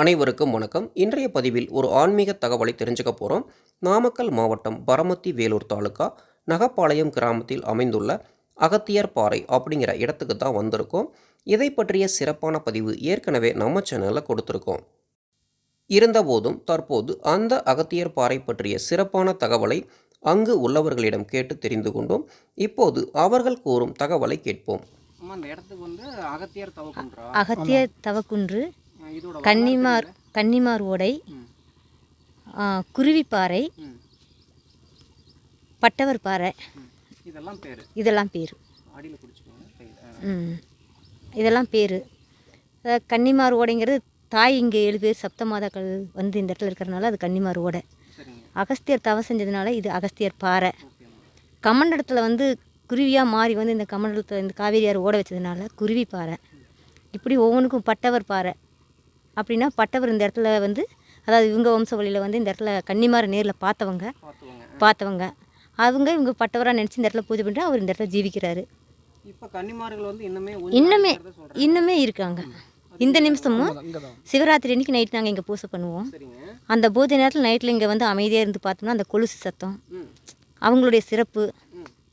அனைவருக்கும் வணக்கம். இன்றைய பதிவில் ஒரு ஆன்மீக தகவலை தெரிஞ்சுக்க போகிறோம் நாமக்கல் மாவட்டம் பரமத்தி வேலூர் தாலுகா நகப்பாளையம் கிராமத்தில் அமைந்துள்ள அகத்தியர் பாறை அப்படிங்கிற இடத்துக்கு தான் வந்திருக்கோம். இதை பற்றிய சிறப்பான பதிவு ஏற்கனவே நம்ம சேனலில் கொடுத்துருக்கோம். இருந்தபோதும் தற்போது அந்த அகத்தியர் பாறை பற்றிய சிறப்பான தகவலை அங்கு உள்ளவர்களிடம் கேட்டு தெரிந்து கொண்டோம். இப்போது அவர்கள் கூறும் தகவலை கேட்போம். அகத்தியர் தவக்குன்றா கன்னிமார் கன்னிமார் ஓடை குருவிப்பாறை பட்டவர் பாறை. இதெல்லாம் பேர். இதெல்லாம் பேர். இதெல்லாம் பேர். கன்னிமார் ஓடைங்கிறது தாய் இங்கே ஏழு பேர் சப்தமாதாக்கள் வந்து இந்த இடத்துல இருக்கிறனால அது கன்னிமார் ஓடை. அகஸ்தியர் தவம் செஞ்சதுனால இது அகஸ்தியர் பாறை. கமண்டலத்தில் வந்து குருவியாக மாறி வந்து இந்த கமண்டலத்தில் இந்த காவேரியார் ஓட வச்சதுனால குருவி பாறை. இப்படி ஒவ்வொன்றுக்கும் பட்டவர் பாறை. அப்படின்னா பட்டவர் இந்த இடத்துல வந்து அதாவது இவங்க வம்சவழியில் வந்து இந்த இடத்துல கன்னிமாரை நேரில் பார்த்தவங்க. பார்த்துவோங்க. அவங்க இவங்க பட்டவராக நினச்சி இந்த இடத்துல பூஜை பண்ணிட்டு அவர் இந்த இடத்துல ஜீவிக்கிறாரு. இப்போ கன்னிமார்கள் வந்து இன்னுமே இன்னுமே இருக்காங்க. இந்த நிமிஷமும் சிவராத்திரி அன்னைக்கு நைட் நாங்கள் இங்கே பூஜை பண்ணுவோம். சரிங்க. அந்த பூஜை நேரத்தில் நைட்டில் இங்கே வந்து அமைதியாக இருந்து பார்த்தோம்னா அந்த கொலுசு சத்தம் அவங்களுடைய சிறப்பு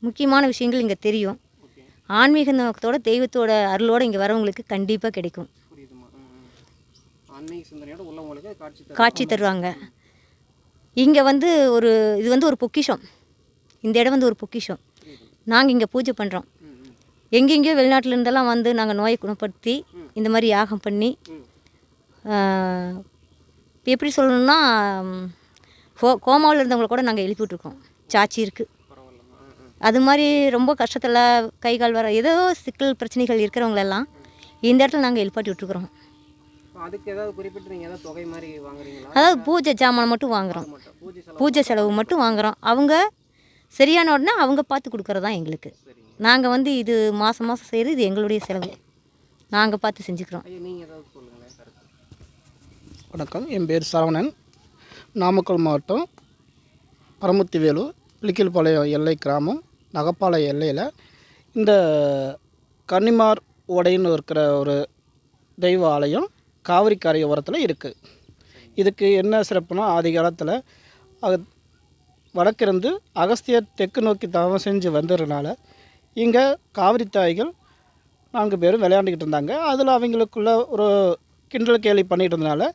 முக்கியமான விஷயங்கள் இங்கே தெரியும். ஆன்மீக நோக்கத்தோட தெய்வத்தோட அருளோட இங்கே வரவங்களுக்கு கண்டிப்பாக கிடைக்கும். சிந்தனையோட உள்ளவங்களுக்கு காட்சி காட்சி தருவாங்க. இங்கே வந்து ஒரு இது வந்து ஒரு பொக்கிஷம். இந்த இடம் வந்து ஒரு பொக்கிஷம். நாங்கள் இங்கே பூஜை பண்ணுறோம் எங்கெங்கேயோ வெளிநாட்டிலேருந்தெல்லாம் வந்து நாங்கள் நோயை குணப்படுத்தி இந்த மாதிரி யாகம் பண்ணி எப்படி சொல்லணும்னா கோ கோமாவில் இருந்தவங்கள கூட நாங்கள் எழுப்பி விட்ருக்கோம் சாட்சி இருக்குது அது மாதிரி ரொம்ப கஷ்டத்தில் கை கால் வர ஏதோ சிக்கல் பிரச்சனைகள் இருக்கிறவங்களெல்லாம் இந்த இடத்துல நாங்கள் எழுப்பாட்டி விட்ருக்குறோம் அதுக்கு ஏதாவது குறிப்பிட்டு நீங்கள் ஏதாவது தொகை மாதிரி வாங்குறீங்களா? அதாவது பூஜை ஜாமான் மட்டும் வாங்குகிறோம் பூஜை செலவு மட்டும் வாங்குகிறோம் அவங்க சரியான உடனே அவங்க பார்த்து கொடுக்குறது தான் எங்களுக்கு. நாங்கள் வந்து இது மாதம் மாதம் செய்கிறது இது எங்களுடைய செலவு. நாங்கள் பார்த்து செஞ்சுக்கிறோம். வணக்கம். என் பேர் சரவணன். நாமக்கல் மாவட்டம் பரமத்தி வேலூர் பிளிக்கில்பாளையம் எல்லை கிராமம் நகப்பாளையம் எல்லையில் இந்த கன்னிமார் ஓடைன்னு இருக்கிற ஒரு தெய்வ ஆலயம் காவிரி கரையோரத்தில் இருக்குது இதுக்கு என்ன சிறப்புனா ஆதி காலத்தில் அது வடக்கிருந்து அகஸ்தியர் தெற்கு நோக்கி தவம் செஞ்சு வந்ததுனால இங்கே காவிரி தாய்கள் நான்கு பேரும் விளையாண்டுக்கிட்டு இருந்தாங்க. அதில் அவங்களுக்குள்ள ஒரு கிண்டல் கேலி பண்ணிகிட்டு இருந்தனால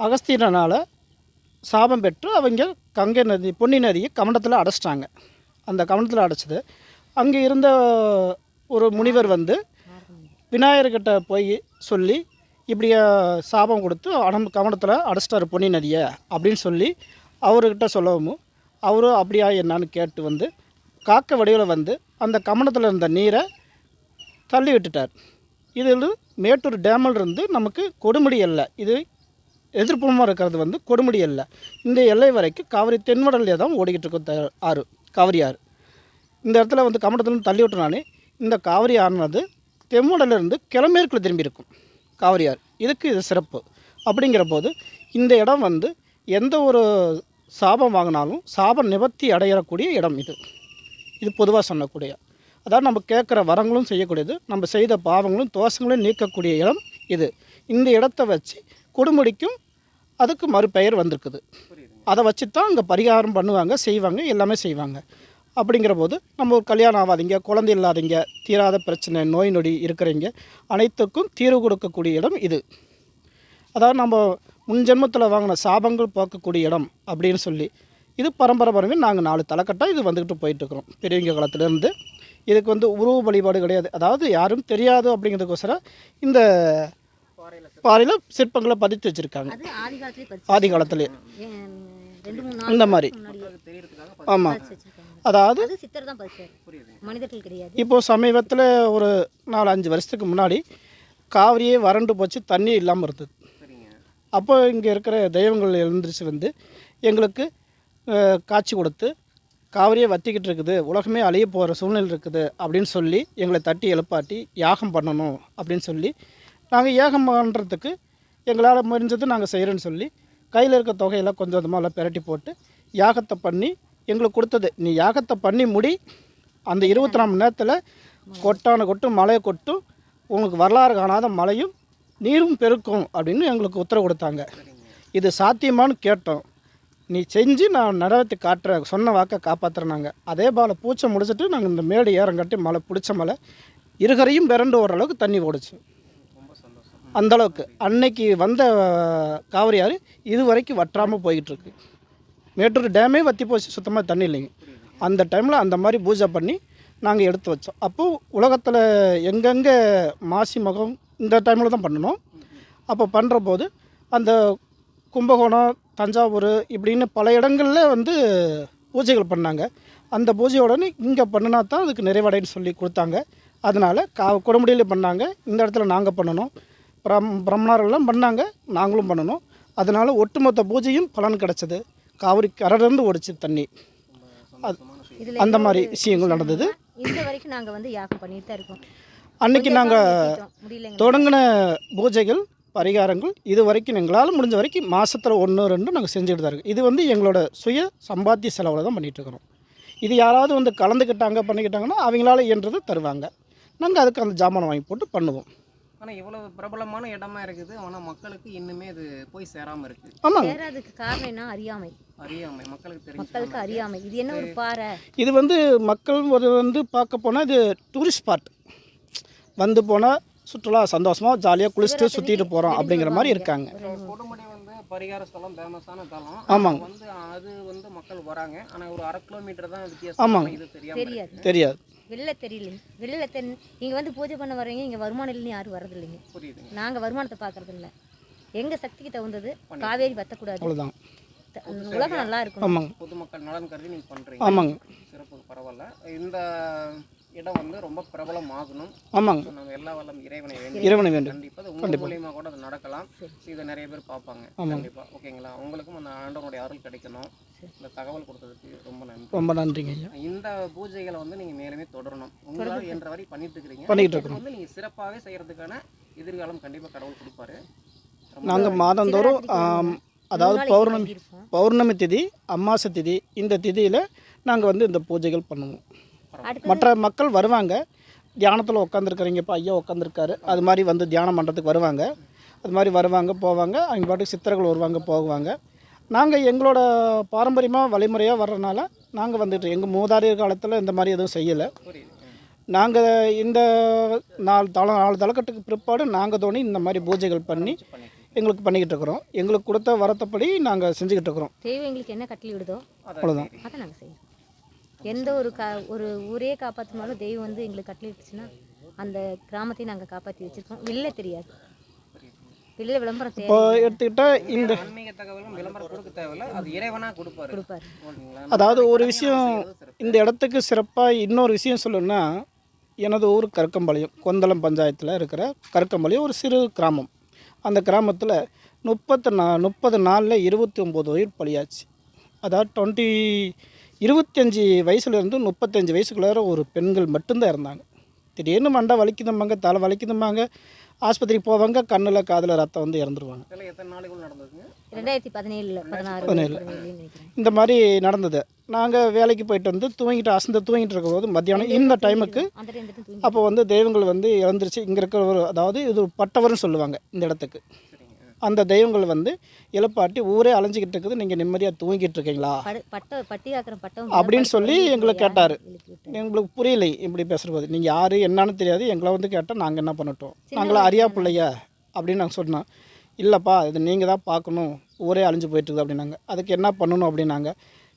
அகஸ்தியனால் சாபம் பெற்று அவங்க கங்கை நதி பொன்னி நதியை கமண்டத்தில் அடைச்சிட்டாங்க. அந்த கமண்டத்தில் அடைச்சது. அங்கே இருந்த ஒரு முனிவர் வந்து விநாயகர்கிட்ட போய் சொல்லி இப்படி சாபம் கொடுத்து அடம் கவனத்தில் அடைச்சிட்டாரு பொன்னி நதியை அப்படின்னு சொல்லி அவர்கிட்ட சொல்லவும் அவரும் அப்படியா என்னான்னு கேட்டு வந்து காக்க வடிவில் வந்து அந்த கமனத்தில் இருந்த நீரை தள்ளி விட்டுட்டார். இதில் மேட்டூர் டேமில் இருந்து நமக்கு கொடுமுடி எல்லை இது எதிர்ப்புறமாக இருக்கிறது வந்து கொடுமுடி எல்லை. இந்த எல்லை வரைக்கும் காவிரி தென்வடலே தான் ஓடிக்கிட்டு இருக்கும் ஆறு காவிரி ஆறு. இந்த இடத்துல வந்து கமண்டத்துலேருந்து தள்ளி விட்டனாலே இந்த காவிரி ஆறுனது தென்வடலேருந்து கிளமேற்குள்ள திரும்பி இருக்கும். காவிரியார். இதுக்கு இது சிறப்பு. அப்படிங்கிற போது இந்த இடம் வந்து எந்த ஒரு சாபம் வாங்கினாலும் சாபம் நிவர்த்தி அடையக்கூடிய இடம் இது. இது பொதுவாக சொல்லக்கூடிய. அதாவது நம்ம கேட்குற வரங்களும் செய்யக்கூடியது நம்ம செய்த பாவங்களும் தோஷங்களும் நீக்கக்கூடிய இடம் இது. இந்த இடத்த வச்சு கொடுமுடிக்கும் அதுக்கு மறுபெயர் வந்திருக்குது. அதை வச்சு தான் அங்கே பரிகாரம் பண்ணுவாங்க செய்வாங்க எல்லாமே செய்வாங்க. அப்படிங்கிற போது நம்ம ஒரு கல்யாணம் ஆகாதீங்க குழந்தை இல்லாதீங்க தீராத பிரச்சனை நோய் நொடி இருக்கிறவங்க அனைத்துக்கும் தீர்வு கொடுக்கக்கூடிய இடம் இது. அதாவது நம்ம முன் ஜென்மத்தில் வாங்கின சாபங்கள் போக்கக்கூடிய இடம் அப்படின்னு சொல்லி இது பரம்பரை பரம்பரை நாங்கள் நாலு தலைக்கட்டாக இது வந்துக்கிட்டு போயிட்டுருக்குறோம். பெரியவங்க காலத்துலேருந்து இதுக்கு வந்து உருவ வழிபாடு கிடையாது. அதாவது யாரும் தெரியாது அப்படிங்கிறதுக்கோசரம் இந்த பாறையில் சிற்பங்களை பதித்து வச்சுருக்காங்க. அது ஆதி காலத்துலேயே ஆதி காலத்துலேயே ரெண்டு மூணு இந்த மாதிரி. ஆமாம் அதாவது அது சித்தர் தான் பதிச்சார் புரியுதுங்க மனிதர்கள் கிடையாது. இப்போது சமீபத்தில் ஒரு நாலு அஞ்சு வருஷத்துக்கு முன்னாடி காவிரியே வறண்டு போச்சு தண்ணி இல்லாமல் இருந்தது. அப்போ இங்கே இருக்கிற தெய்வங்கள் எழுந்திரிச்சு வந்து எங்களுக்கு காட்சி கொடுத்து காவிரியே வத்திக்கிட்டு இருக்குது உலகமே அழிய போகிற சூழ்நிலை இருக்குது அப்படின்னு சொல்லி எங்களை தட்டி எழுப்பாட்டி யாகம் பண்ணணும் அப்படின்னு சொல்லி நாங்கள் யாகம் பண்ணுறதுக்கு எங்களால் முடிஞ்சது நாங்கள் செய்கிறோன்னு சொல்லி கையில் இருக்க தொகையெல்லாம் கொஞ்சம் கொஞ்சமாக எல்லாம் பிரட்டி போட்டு யாகத்தை பண்ணி எங்களுக்கு கொடுத்தது. நீ யாகத்தை பண்ணி முடி. அந்த இருபத்தி நாலு மணி நேரத்தில் கொட்டான கொட்டும் மழையை கொட்டும் உங்களுக்கு வரலாறு காணாத மழையும் நீரும் பெருக்கும் அப்படின்னு எங்களுக்கு உத்தரவு கொடுத்தாங்க. இது சாத்தியமான்னு கேட்டோம். நீ செஞ்சு நான் நிறைவேற்றி காட்டுற சொன்ன வாக்கை காப்பாற்றுறேனாங்க அதே போல் பூச்சை முடிச்சுட்டு நாங்கள் இந்த மேடு ஏறங்கட்டி மலை பிடிச்ச மழை இருகரையும் பிறண்டு ஓடுற அளவுக்கு தண்ணி ஓடுச்சு. அந்தளவுக்கு அந்த அளவுக்கு. அன்னைக்கு வந்த காவிரி இதுவரைக்கும் இது வரைக்கும் வற்றாமல் போய்கிட்டு இருக்கு. மேட்டூர் டேமே வற்றி போச்சு சுத்தமாக தண்ணி இல்லைங்க. அந்த டைமில் அந்த மாதிரி பூஜை பண்ணி நாங்கள் எடுத்து வச்சோம். அப்போது உலகத்தில் எங்கெங்கே மாசி மகம் இந்த டைமில் தான் பண்ணணும். அப்போ பண்ணுற போது அந்த கும்பகோணம் தஞ்சாவூர் இப்படின்னு பல இடங்களில் வந்து பூஜைகள் பண்ணாங்க. அந்த பூஜையோடனே இங்கே பண்ணினா தான் அதுக்கு நிறைவடைன்னு சொல்லி கொடுத்தாங்க. அதனால் கா கொடுமுடியில் பண்ணாங்க. இந்த இடத்துல நாங்கள் பண்ணணும். பிரம் பிரம்மணர்கள்லாம் பண்ணாங்க. நாங்களும் பண்ணணும். அதனால் ஒட்டுமொத்த பூஜையும் பலன் கிடச்சிது. காவிரி கரையிலேருந்து ஓடிச்சு தண்ணி. அது அந்த மாதிரி விஷயங்கள் நடந்தது. இந்த வரைக்கும் நாங்கள் வந்து யாகம் பண்ணிட்டு தான் இருக்கோம். அன்னைக்கு நாங்கள் தொடங்கின பூஜைகள் பரிகாரங்கள் இது வரைக்கும் எங்களால் முடிஞ்ச வரைக்கும் மாதத்தில் ஒன்று ரெண்டு நாங்கள் செஞ்சுட்டு தான் இருக்கோம். இது வந்து எங்களோட சுய சம்பாத்திய செலவில் தான் பண்ணிகிட்டு இருக்கிறோம். இது யாராவது வந்து கலந்துக்கிட்டாங்க பண்ணிக்கிட்டாங்கன்னா அவங்களால இயன்றது தருவாங்க. நாங்கள் அதுக்கு அந்த ஜாமானை வாங்கி போட்டு பண்ணுவோம். ஆனால் இவ்வளவு பிரபலமான இடமா இருக்குது. ஆனால் மக்களுக்கு இன்னுமே இது போய் சேராம இருக்கு. ஆமாங்க. சேராதுக்கு காரணம் என்ன? அறியாமை. அறியாமை மக்களுக்கு மக்களுக்கு அறியாமை. இது என்ன ஒரு பாறை? இது வந்து மக்கள் ஒரு வந்து பார்க்க போனால் இது டூரிஸ்ட் ஸ்பாட் வந்து போனால் சுற்றுலா சந்தோஷமாக ஜாலியாக குளிச்சுட்டு சுற்றிட்டு போகிறோம் அப்படிங்கிற மாதிரி இருக்காங்க. கொடுமுடி வந்து பரிகார ஸ்தலம் ஃபேமஸான தலம். ஆமாங்க. வந்து அது வந்து மக்கள் வராங்க. ஆனா ஒரு அரை கிலோமீட்டர் தான் ஆமாங்க. வித்தியாசம் இது தெரியாம தெரியாது. தெரியாது. வெளில தெரியல. வெளில தெரி நீங்கள் வந்து பூஜை பண்ண வர்றீங்க இங்கே வருமானம் இல்லைன்னு யாரும் வரதில்லைங்க புரியுதுங்க. நாங்கள் வருமானத்தை பார்க்கறது இல்லை எங்கள் சக்திக்கு தகுந்தது காவேரி வத்தக்கூடாது. அவ்வளோதான் உலகம் நல்லா இருக்கணும் ஆமாங்க. பொதுமக்கள் நலன் கருதி நீங்க பண்றீங்க. ஆமாங்க. சிறப்பு பரவாயில்ல. இந்த இடம் வந்து ரொம்ப பிரபலம் ஆகணும் ஆமாங்க நம்ம எல்லா வல்லம் இறைவனை வேண்டி இறைவனை வேண்டும் கண்டிப்பா அது உங்க மூலியமா கூட அது நடக்கலாம். இதை நிறைய பேர் பார்ப்பாங்க. கண்டிப்பா. ஓகேங்களா? உங்களுக்கும் அந்த ஆண்டவனுடைய அருள் கிடைக்கணும். இந்த தகவல் கொடுத்ததுக்கு ரொம்ப நன்றி. ரொம்ப நன்றிங்க ஐயா. இந்த பூஜைகளை வந்து நீங்க மேலுமே தொடரணும். உங்களால் என்ற வரை பண்ணிட்டு இருக்கிறீங்க பண்ணிட்டு இதை இருக்கிறோம். வந்து நீங்க சிறப்பாகவே செய்யறதுக்கான எதிர்காலம் கண்டிப்பா கடவுள் கொடுப்பாரு. நாங்கள் மாதந்தோறும் அதாவது பௌர்ணமி. பௌர்ணமி திதி அமாசை திதி இந்த திதியில் நாங்கள் வந்து இந்த பூஜைகள் பண்ணுவோம். மற்ற மக்கள் வருவாங்க. தியானத்தில் உட்காந்துருக்குறீங்க இப்போ ஐயா உட்காந்துருக்காரு அது மாதிரி வந்து தியானம் பண்ணுறதுக்கு வருவாங்க. அது மாதிரி வருவாங்க போவாங்க. அவங்க பாட்டுக்கு சித்தர்கள் வருவாங்க போவாங்க நாங்கள் எங்களோட பாரம்பரியமாக வழிமுறையாக வர்றதுனால நாங்கள் வந்துட்டு எங்கள் மூதாதையர் காலத்தில் இந்த மாதிரி எதுவும் செய்யலை. நாங்கள் இந்த நாலு தல நாலு தலைக்கட்டுக்கு பிற்பாடு நாங்கள் தோணி இந்த மாதிரி பூஜைகள் பண்ணி எங்களுக்கு பண்ணிக்கிட்டு இருக்கிறோம் எங்களுக்கு கொடுத்த வரத்தப்படி நாங்கள் செஞ்சுக்கிட்டு இருக்கிறோம் தெய்வம் எங்களுக்கு என்ன கட்டளை விடுதோ அதான் அவ்வளோதான் அதை நாங்கள் செய்யறோம். எந்த ஒரு கா ஒரு ஊரே காப்பாற்றினாலும் தெய்வம் வந்து எங்களுக்கு கட்டளை விட்டுச்சுன்னா அந்த கிராமத்தையும் நாங்கள் காப்பாற்றி வச்சுருக்கோம். வெளில தெரியாது. வெளில விளம்பரம் இப்போ எடுத்துக்கிட்டால் இந்த கொடுப்பாரு. அதாவது ஒரு விஷயம். இந்த இடத்துக்கு சிறப்பாக இன்னொரு விஷயம் சொல்லணும்னா எனது ஊர் கருக்கம்பாளையம் கொந்தளம் பஞ்சாயத்தில் இருக்கிற கருக்கம்பாளையம் ஒரு சிறு கிராமம். அந்த கிராமத்தில் முப்பத்து நா முப்பது நாளில் இருபத்தி ஒம்பது உயிர் பலியாச்சு. அதாவது டுவெண்ட்டி இருபத்தஞ்சி வயசுலேருந்து முப்பத்தஞ்சு வயசுக்குள்ளார ஒரு பெண்கள் மட்டும்தான் இருந்தாங்க. திடீர்னு மண்டை வலிக்குதும்பாங்க தலை வலிக்குதும்பாங்க ஆஸ்பத்திரிக்கு போவாங்க கண்ணில் காதில் ரத்தம் வந்து இறந்துருவாங்க. எத்தனை நாளைக்குள்ள நடந்ததுங்க ரெண்டாயிரத்தி பதினேழுல பதினாறு பதினேழு. இந்த மாதிரி நடந்தது. நாங்கள் வேலைக்கு போயிட்டு வந்து தூங்கிட்டு அசந்து தூங்கிட்டு இருக்கும்போது மத்தியானம் இந்த டைமுக்கு அப்போ வந்து தெய்வங்கள் வந்து இறந்துருச்சு. இங்கே இருக்கிற ஒரு அதாவது இது பட்டவர்னு சொல்லுவாங்க இந்த இடத்துக்கு. அந்த தெய்வங்கள் வந்து எழுப்பாட்டி ஊரே அலைஞ்சிக்கிட்டு இருக்குது. நீங்கள் நிம்மதியாக தூங்கிட்டு இருக்கீங்களா? அப்படின்னு சொல்லி எங்களை கேட்டார். எங்களுக்கு புரியலை இப்படி பேசுகிறது நீங்கள் யார் என்னன்னு தெரியாது. எங்களை வந்து கேட்டால் நாங்கள் என்ன பண்ணட்டும்? நாங்களும் அறியா பிள்ளையா? அப்படின்னு நாங்கள் சொன்னோம். இல்லைப்பா இது நீங்கள் தான் பார்க்கணும். ஊரே அழிஞ்சு போயிட்டுருக்குது அப்படின்னாங்க. அதுக்கு என்ன பண்ணணும் அப்படின்னாங்க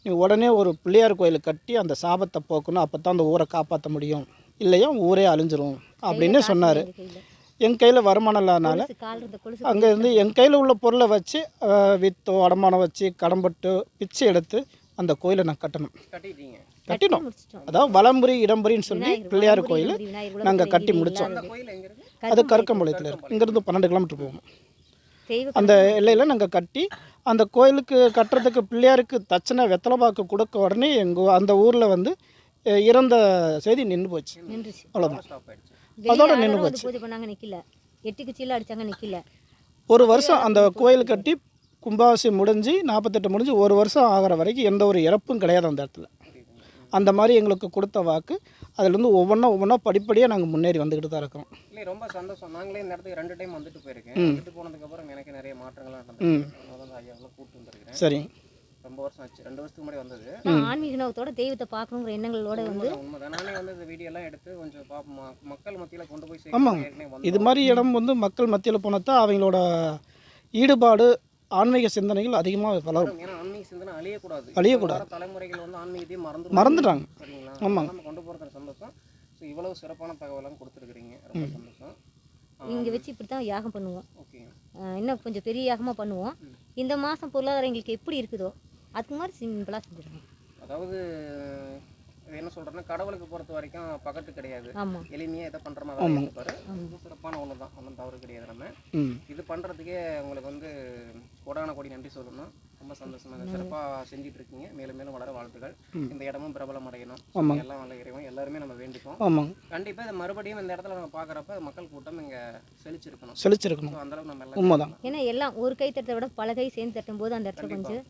நீ உடனே ஒரு பிள்ளையார் கோயில் கட்டி அந்த சாபத்தை போக்கணும். அப்போ தான் அந்த ஊரை காப்பாற்ற முடியும். இல்லையா ஊரே அழிஞ்சிரும் அப்படின்னு சொன்னார். என் கையில் வருமானம் இல்லாதனால கொலுசு, கால் இருந்த கொலுசு அங்கே இருந்து என் கையில் உள்ள பொருளை வச்சு வித்தோ அடமானம் வச்சு கடன்பட்டு பிச்சை எடுத்து அந்த கோயிலை நான் கட்டணும். கட்டிட்டீங்க. கட்டினோம். அதாவது வலம்புரி இடம்புரின்னு சொல்லி பிள்ளையார் கோயில் நாங்கள் கட்டி முடித்தோம் அந்த இல்லாதது. கோயில் எங்க இருக்கு? அது கருக்கம்பாளையத்தில் இருக்கு. இங்கேருந்து பன்னெண்டு கிலோமீட்டர் போகும் தெய்வ அந்த எல்லையில் நாங்கள் கட்டி அந்த கோயிலுக்கு கட்டுறதுக்கு பிள்ளையாருக்கு தச்சனை வெத்தலைப்பாக்கு கொடுக்க உடனே எங்கள் அந்த ஊரில் வந்து இறந்த செய்தி நின்று போச்சு. அவ்வளோதான் அதோட வந்து போச்சு. நிக்கல. எட்டு குச்சியில அடிச்சாங்க நிக்கல. ஒரு வருஷம் அந்த கோயில் கட்டி கும்பாபிஷேகம் முடிஞ்சு நாற்பத்தெட்டு முடிஞ்சு ஒரு வருஷம் ஆகிற வரைக்கும் எந்த ஒரு இறப்பும் கிடையாது அந்த இடத்துல. அந்த மாதிரி எங்களுக்கு கொடுத்த வாக்கு அதுலேருந்து ஒவ்வொன்றா ஒவ்வொன்றா படிப்படியாக நாங்கள் முன்னேறி வந்துக்கிட்டு தான் இருக்கிறோம் இல்லை ரொம்ப சந்தோஷம். நாங்களே இந்த இடத்துக்கு ரெண்டு டைம் வந்துட்டு போயிருக்கேன். வந்துட்டு போனதுக்கப்புறம் எனக்கு நிறைய மாற்றங்கள்லாம் தான் ஐயாவெல்லாம் கூப்பிட்டு வந்திருக்கிறேன். சரி. ரொம்ப வருஷம் ஆச்சு. ரெண்டு வருஷத்துக்கு முன்னாடி வந்தது. நான் ஆன்மீக நோக்கத்தோட தெய்வத்தை பார்க்கணுங்கிற எண்ணங்களோட வந்து உண்மைதான், நானே வந்து இந்த வீடியோ எல்லாம் எடுத்து கொஞ்சம் பார்ப்போம் மக்கள் மத்தியில கொண்டு போய் ஆமாங்க. இது மாதிரி இடம் வந்து மக்கள் மத்தியில் போனால் தான் அவங்களோட ஈடுபாடு ஆன்மீக சிந்தனைகள் அதிகமாக வளரும். ஏன்னா ஆன்மீக சிந்தனை அழியக்கூடாது. அழியக்கூடாது. தலைமுறைகள் வந்து ஆன்மீகத்தையும் மறந்து மறந்துட்டாங்க சரிங்களா? ஆமாங்க. கொண்டு போகிறது சந்தோஷம். ஸோ இவ்வளவு சிறப்பான தகவலாம் கொடுத்துருக்குறீங்க. ரொம்ப சந்தோஷம். இங்கே வச்சு இப்படி தான் யாகம் பண்ணுவோம். இன்னும் கொஞ்சம் பெரிய யாகமாக பண்ணுவோம். இந்த மாதம் பொருளாதாரம் எங்களுக்கு எப்படி இருக்குதோ அதுக்கு மாதிரி சிம்பிளாக செஞ்சிடுவோம் அதாவது என்ன சொல்றேன்னா கடவுளுக்கு பொறுத்த வரைக்கும் பகட்டு கிடையாது. ஆமாம் எளிமையாக எதை தான் இருப்பாரு. சிறப்பான ஒன்று தான் ஒன்றும் தவறு கிடையாது நம்ம. இது பண்ணுறதுக்கே உங்களுக்கு வந்து கோடான கோடி நன்றி சொல்லணும். ரொம்ப சந்தோஷமா சிறப்பாக செஞ்சுட்டு இருக்கீங்க. மேலும் மேலும் வளர வாழ்த்துக்கள் இந்த இடமும் பிரபலம் அடையணும். எல்லாம் வல்ல இறைவன். எல்லாருமே நம்ம வேண்டிப்போம். ஆமாங்க கண்டிப்பாக இது மறுபடியும் இந்த இடத்துல நம்ம பார்க்குறப்ப மக்கள் கூட்டம் இங்கே செழிச்சிருக்கணும். செழிச்சிருக்கணும். ஸோ அந்தளவுக்கு நம்ம எல்லாம் ஏன்னா எல்லாம் ஒரு கை தட்டத்தை விட பல கை சேர்ந்து தட்டும் போது அந்த இடத்துல கொஞ்சம்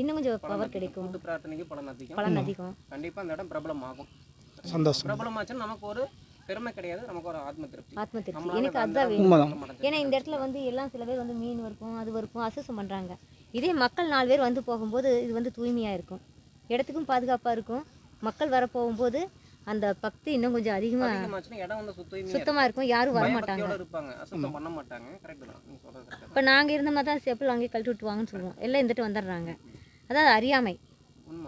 இன்னும் கொஞ்சம் பவர் கிடைக்கும். கூட்டு பிரார்த்தனைக்கு பலன் அதிகம் பலன் அதிகம் கண்டிப்பாக அந்த இடம் பிரபலம் ஆகும் சந்தோஷம். பிரபலமாச்சுன்னா நமக்கு ஒரு பெருமை கிடையாது நமக்கு ஒரு ஆத்ம திருப்தி. ஆத்ம திருப்தி. எனக்கு அதுதான் வேணும். ஏன்னா இந்த இடத்துல வந்து எல்லாம் சில பேர் வந்து மீன் வறுக்கும் அது வறுக்கும் அசுசம் பண்ணுறாங்க இதே மக்கள் நாலு பேர் வந்து போகும்போது இது வந்து தூய்மையாக இருக்கும். இடத்துக்கும் பாதுகாப்பாக இருக்கும். மக்கள் வர போகும்போது அந்த பக்தி இன்னும் கொஞ்சம் சுத்தமாக சுத்தமாக இருக்கும். யாரும் வர மாட்டாங்க. பயபக்தியோட இருப்பாங்க. அசுத்தம் பண்ண மாட்டாங்க. கரெக்ட் தான். நீங்க சொல்றது கரெக்ட் இப்போ நாங்கள் இருந்த மாதிரி தான் செப்பல் அங்கேயே கழட்டி விட்டுவாங்கன்னு சொல்லுவோம். எல்லாம் இருந்துட்டு வந்துடுறாங்க. அதாவது அறியாமை.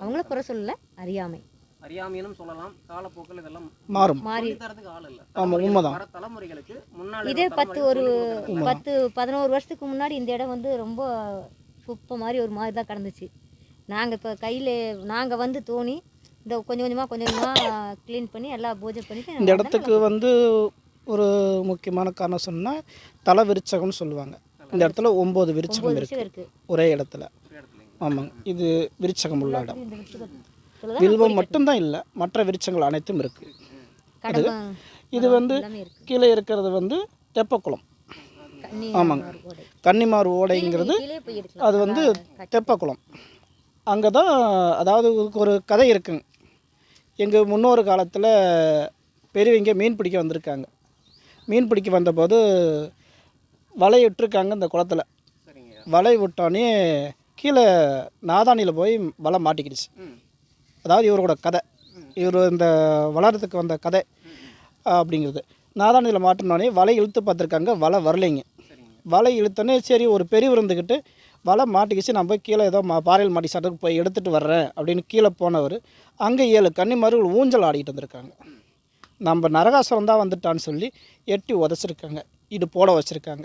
அவங்கள குறை சொல்லல அறியாமை. அறியாமையும் சொல்லலாம். காலப்போக்கில் இதெல்லாம் மாறும். மாறி. சொல்லி தரதுக்கு ஆள் இல்ல. ஆமா, தலைமுறைகள், உண்மைதான். வர தலைமுறைகளுக்கு முன்னாள் இதே பத்து ஒரு பத்து பதினோரு வருஷத்துக்கு முன்னாடி இந்த இடம் வந்து ரொம்ப குப்பை மாதிரி ஒரு மாதிரி தான் கிடந்துச்சு. நாங்கள் இப்போ கையில் நாங்கள் வந்து தோணி இந்த கொஞ்சம் கொஞ்சமாக கொஞ்சம் கொஞ்சமாக க்ளீன் பண்ணி எல்லாம் பூஜை பண்ணிட்டு இந்த இடத்துக்கு வந்து ஒரு முக்கியமான காரணம் சொன்னால் தலை விருச்சகம்னு சொல்லுவாங்க. இந்த இடத்துல ஒம்பது விருச்சகம் இருக்குது ஒரே இடத்துல. ஆமாங்க. இது விருச்சகம் உள்ள இடம். வில்வம் மட்டும்தான் இல்லை மற்ற விருச்சங்கள் அனைத்தும் இருக்குது கடமை இது வந்து கீழே இருக்கிறது வந்து தெப்பக்குளம். ஆமாங்க. ஓடை. கன்னிமார் ஓடைங்கிறது அது வந்து தெப்பக்குளம். அங்கே தான் அதாவது ஒரு கதை இருக்குங்க. எங்கள் முன்னோர் காலத்தில் பெரியவங்க மீன் பிடிக்க வந்திருக்காங்க. மீன் பிடிக்க வந்தபோது வலை விட்டுருக்காங்க இந்த குளத்துல. சரிங்க. வலை விட்டோன்னே கீழே நாதானியில் போய் வலை மாட்டிக்கிடுச்சு. அதாவது இவரோட கதை. இவர் இந்த வளர்றதுக்கு வந்த கதை அப்படிங்கிறது. நாதானியில் மாட்டினோடனே வலை இழுத்து பார்த்துருக்காங்க வலை வரலைங்க. வலை இழுத்தோன்னே சரி ஒரு பெரியவர் இருந்துக்கிட்டு வலை மாட்டிக்கிச்சு நான் போய் கீழே ஏதோ மா பாறையில் மாட்டி சாட்டுக்கு போய் எடுத்துகிட்டு வர்றேன் அப்படின்னு கீழே போனவர் அங்கே ஏழு கன்னிமார்கள் ஊஞ்சல் ஆடிக்கிட்டு வந்திருக்காங்க. நம்ம நரகாசுரம் தான் வந்துட்டான்னு சொல்லி எட்டி உதச்சிருக்காங்க இது போட வச்சுருக்காங்க.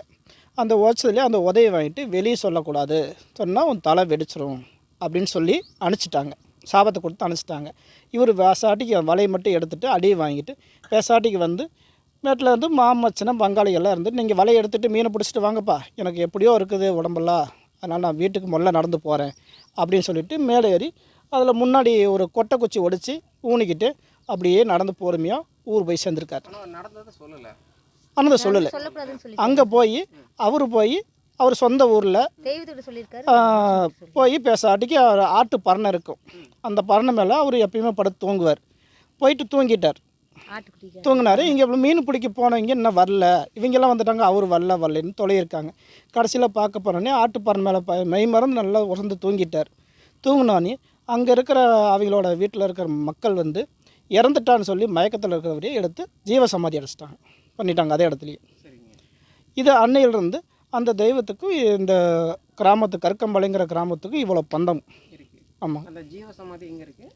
அந்த உதச்சதுலேயே அந்த உதவி வாங்கிட்டு வெளியே சொல்லக்கூடாது. சொன்னால் உன் தலை வெடிச்சிரும் அப்படின்னு சொல்லி அனுப்பிச்சிட்டாங்க. சாபத்தை கொடுத்து அனுப்பிச்சிட்டாங்க. இவர் வேசாட்டிக்கு வலையை மட்டும் எடுத்துகிட்டு அடியை வாங்கிட்டு வேசாட்டிக்கு வந்து மேட்டில் இருந்து மாமச்சனம் பங்காளிகள்லாம் இருந்து நீங்கள் வலையை எடுத்துகிட்டு மீனை பிடிச்சிட்டு வாங்கப்பா. எனக்கு எப்படியோ இருக்குது உடம்பெல்லாம். அதனால் நான் வீட்டுக்கு முதல்ல நடந்து போகிறேன் அப்படின்னு சொல்லிவிட்டு மேலே ஏறி அதில் முன்னாடி ஒரு கொட்டை குச்சி ஒடிச்சு ஊனிக்கிட்டு அப்படியே நடந்து பொறுமையாக ஊர் போய் சேர்ந்துருக்காரு. நடந்ததை சொல்லலை. ஆனால் சொல்லலை. அங்கே போய் அவர் போய் அவர் சொந்த ஊரில் போய் பேசாட்டிக்கு அவர் ஆட்டு பரணை இருக்கும். அந்த பரணை மேலே அவர் எப்பயுமே படுத்து தூங்குவார். போயிட்டு தூங்கிட்டார். தூங்கினாரு. இங்கே மீன் பிடிக்க போனவங்க இன்னும் வரல? இவங்கெல்லாம் வந்துட்டாங்க அவர் வரல வரலன்னு தொலையிருக்காங்க. கடைசியில் பார்க்க போனோடனே ஆட்டுப்பறன் மேலே ப மெய் மறந்து நல்லா உறந்து தூங்கிட்டார். தூங்கினோடனே அங்கே இருக்கிற அவங்களோட வீட்டில் இருக்கிற மக்கள் வந்து இறந்துட்டான்னு சொல்லி மயக்கத்தில் இருக்கிறவரையே எடுத்து ஜீவசமாதி அடைச்சிட்டாங்க. பண்ணிட்டாங்க அதே இடத்துலையே. சரிங்க இது அன்னையிலிருந்து அந்த தெய்வத்துக்கும் இந்த கிராமத்து கற்கம்பாளையங்கிற கிராமத்துக்கும் இவ்வளோ பந்தம். இருக்கு ஆமாம் அந்த ஜீவ சமாதி எங்கே இருக்கு?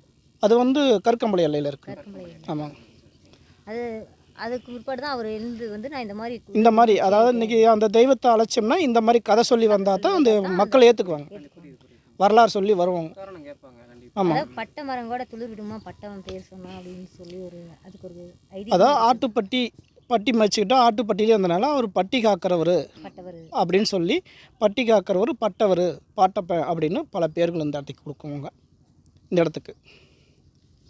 அது வந்து கற்கம்பாளையம் எல்லையில் இருக்கு. ஆமாங்க அது அதுக்கு பிற்பாடு தான் அவர் எழுந்து வந்து நான் இந்த மாதிரி இந்த மாதிரி அதாவது இன்னைக்கு அந்த தெய்வத்தை அழைச்சோம்னா இந்த மாதிரி கதை சொல்லி வந்தால் தான் அந்த மக்கள் ஏற்றுக்குவாங்க வரலாறு சொல்லி வருவாங்க. ஆமாம் பட்டை மரம் கூட துளிர் விடுமா? பட்டவன் பேர் சொன்னா அப்படின்னு சொல்லி ஒரு அதுக்கு ஒரு ஐடியா அதாவது ஆட்டுப்பட்டி பட்டி மதிச்சுக்கிட்டா ஆட்டுப்பட்டியிலே வந்தனால அவர் பட்டி காக்கிறவர் பட்டவர். அப்படின்னு சொல்லி பட்டி காக்கிறவர் பட்டவர் பாட்டப்ப அப்படின்னு பல பேர்கள் இந்த இடத்துக்கு கொடுக்குவாங்க. இந்த இடத்துக்கு.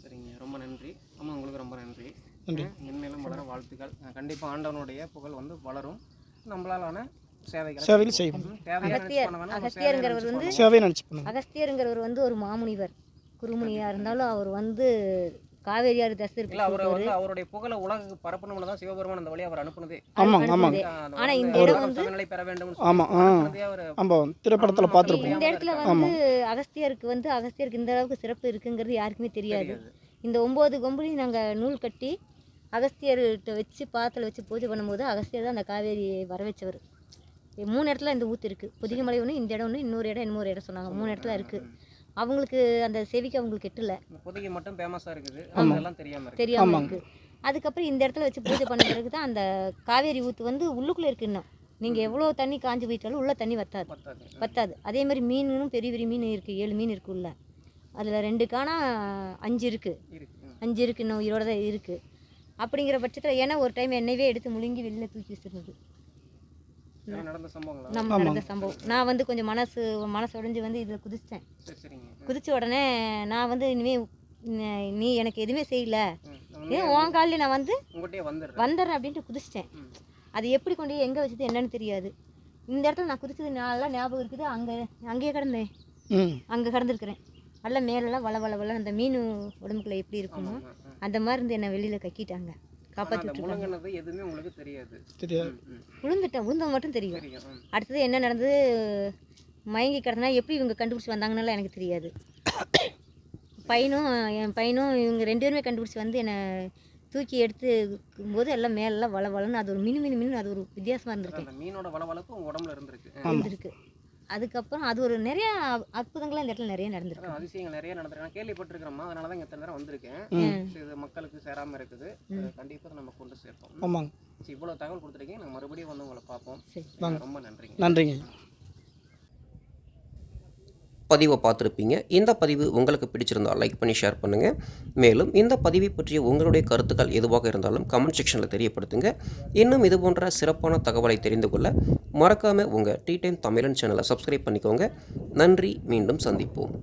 சரிங்க. ரொம்ப நன்றி. ஆமாம் உங்களுக்கு ரொம்ப நன்றி. நன்றி. மென்மேலும் வளர வாழ்த்துக்கள். கண்டிப்பாக ஆண்டவனுடைய புகழ் வந்து வளரும். நம்மளாலான சேவையில் செய்வோம். அகத்தியருங்கிறவர் வந்து சேவையை நினச்சி அகஸ்தியருங்கிறவர் வந்து ஒரு மாமுனிவர். குருமுனியாக இருந்தாலும் அவர் வந்து காவேரியார் தசை இல்ல அவர் இருக்கு வந்து அவருடைய புகழ உலகுக்கு பரப்பணும்னு தான் சிவபெருமான் அந்த வழியை அவர் அனுப்புனதே. ஆமாங்க அந்த ஆனா இந்த இடம் வந்து- சமநிலை பெற வேண்டும் ஆமாம் ஆ. அவர். ஆமாம் திரைப்படத்தில் பார்த்துருப்போம். இந்த இடத்துல வந்து அகஸ்தியருக்கு வந்து அகஸ்தியருக்கு இந்த அளவுக்கு சிறப்பு இருக்குங்கிறது யாருக்குமே தெரியாது. தெரியாது. இந்த ஒம்பது கொம்புலையும் நாங்கள் நூல் கட்டி அகஸ்தியர்கிட்ட வச்சு பாத்தில் வச்சு பூஜை பண்ணும்போது அகஸ்தியர் தான் அந்த காவேரியை வர வச்சவர் மூணு இடத்துல இந்த ஊத்து இருக்குது புதிகமலை ஒன்று இந்த இடம் ஒன்று இன்னொரு இடம் இன்னொரு இடம் சொன்னாங்க. மூணு இடத்துல இருக்குது அவங்களுக்கு அந்த செவிக்கு அவங்களுக்கு எட்டல. இந்த பொதிகை மட்டும் ஃபேமஸா இருக்குது. அதெல்லாம் தெரியாம இருக்கு. தெரியாமல் ஆமாங்க. இருக்குது அதுக்கப்புறம் இந்த இடத்துல வச்சு பூஜை பண்ண பிறகு தான் அந்த காவேரி ஊத்து வந்து உள்ளுக்குள்ளே இருக்கு இன்னும். நீங்கள் எவ்வளோ தண்ணி காஞ்சி போயிட்டாலும் உள்ள தண்ணி வத்தாது. பத்தாது அதே மாதிரி மீனும் பெரிய பெரிய மீன் இருக்குது ஏழு மீன் இருக்கு உள்ள. அதில் ரெண்டு காணா அஞ்சு இருக்குது. அஞ்சு இருக்குது இன்னும் உயிரோட தான் இருக்குது அப்படிங்கிற பட்சத்தில் ஏன்னா ஒரு டைம் என்னையவே எடுத்து முழுங்கி வெளியில் தூக்கி வச்சிருந்தது. நம்ம நடந்த சம்பவம். நான் வந்து கொஞ்சம் மனசு மனசு உடைஞ்சு வந்து இதில் குதிச்சிட்டேன். குதிச்ச உடனே நான் வந்து இனிமே ந- எனக்கு எதுவுமே செய்யல. ஏன் உன் காலில் நான் வந்து வந்துடுறேன். அப்படின்ட்டு குதிச்சிட்டேன். அது எப்படி கொண்டு போய் எங்கே வச்சது என்னன்னு தெரியாது. இந்த இடத்துல நான் குதிச்சது நல்லா ஞாபகம் இருக்குது. அங்கே அங்கேயே கிடந்தேன். அங்கே கடந்திருக்கிறேன். நல்லா மேலெல்லாம் வள வள வள அந்த மீன் உடம்புக்குள்ள எப்படி இருக்குமோ. அந்த மாதிரி இருந்து என்னை வெளியில் கக்கிட்டாங்க. காப்பாற்றி முழுங்கினது எதுவுமே உங்களுக்கு தெரியாது. தெரியாது. ம், ம். விழுந்துட்டேன் மட்டும் தெரியும். அடுத்தது என்ன நடந்தது? மயங்கி கிடந்தனா எப்படி இவங்க கண்டுபிடிச்சி வந்தாங்கன்னால எனக்கு தெரியாது. பையனும் என் பையனும் இவங்க ரெண்டு பேருமே கண்டுபிடிச்சி வந்து என்னை தூக்கி எடுத்து போது எல்லாம் மேலெல்லாம் வள வளன்னு அது ஒரு மினு மினு மினு அது ஒரு வித்தியாசமாக இருந்திருக்கு. அந்த மீனோட வளவளப்பு உங்க உடம்புல இருந்திருக்கு. இருந்திருக்கு. அதுக்கப்புறம் அது ஒரு நிறைய அற்புதங்கள்லாம் இந்த இடத்துல நிறைய நடந்திருக்கு. அதிசயங்கள் நிறைய நடந்திருக்கு. நான் கேள்விப்பட்டிருக்கிறோம்மா. அதனால தான் இத்தனை நேரம் வந்திருக்கேன். இது மக்களுக்கு சேராம இருக்குது. அது கண்டிப்பா இதை நம்ம கொண்டு சேர்ப்போம். ஆமாங்க. சரி, இவ்வளவு தகவல் கொடுத்துருக்கீங்க. நாங்கள் மறுபடியும் வந்து உங்களை பார்ப்போம். சரி. ரொம்ப நன்றிங்க. நன்றிங்க. பதிவை பார்த்துருப்பீங்க. இந்த பதிவு உங்களுக்கு பிடிச்சிருந்தால் லைக் பண்ணி ஷேர் பண்ணுங்கள் மேலும் இந்த பதிவை பற்றிய உங்களுடைய கருத்துக்கள் எதுவாக இருந்தாலும் கமெண்ட் செக்ஷனில் தெரியப்படுத்துங்க. இன்னும் இது போன்ற சிறப்பான தகவலை தெரிந்து கொள்ள மறக்காமல் உங்கள் டீ டைம் தமிழன் சேனலை சப்ஸ்கிரைப் பண்ணிக்கோங்க. நன்றி மீண்டும் சந்திப்போம்.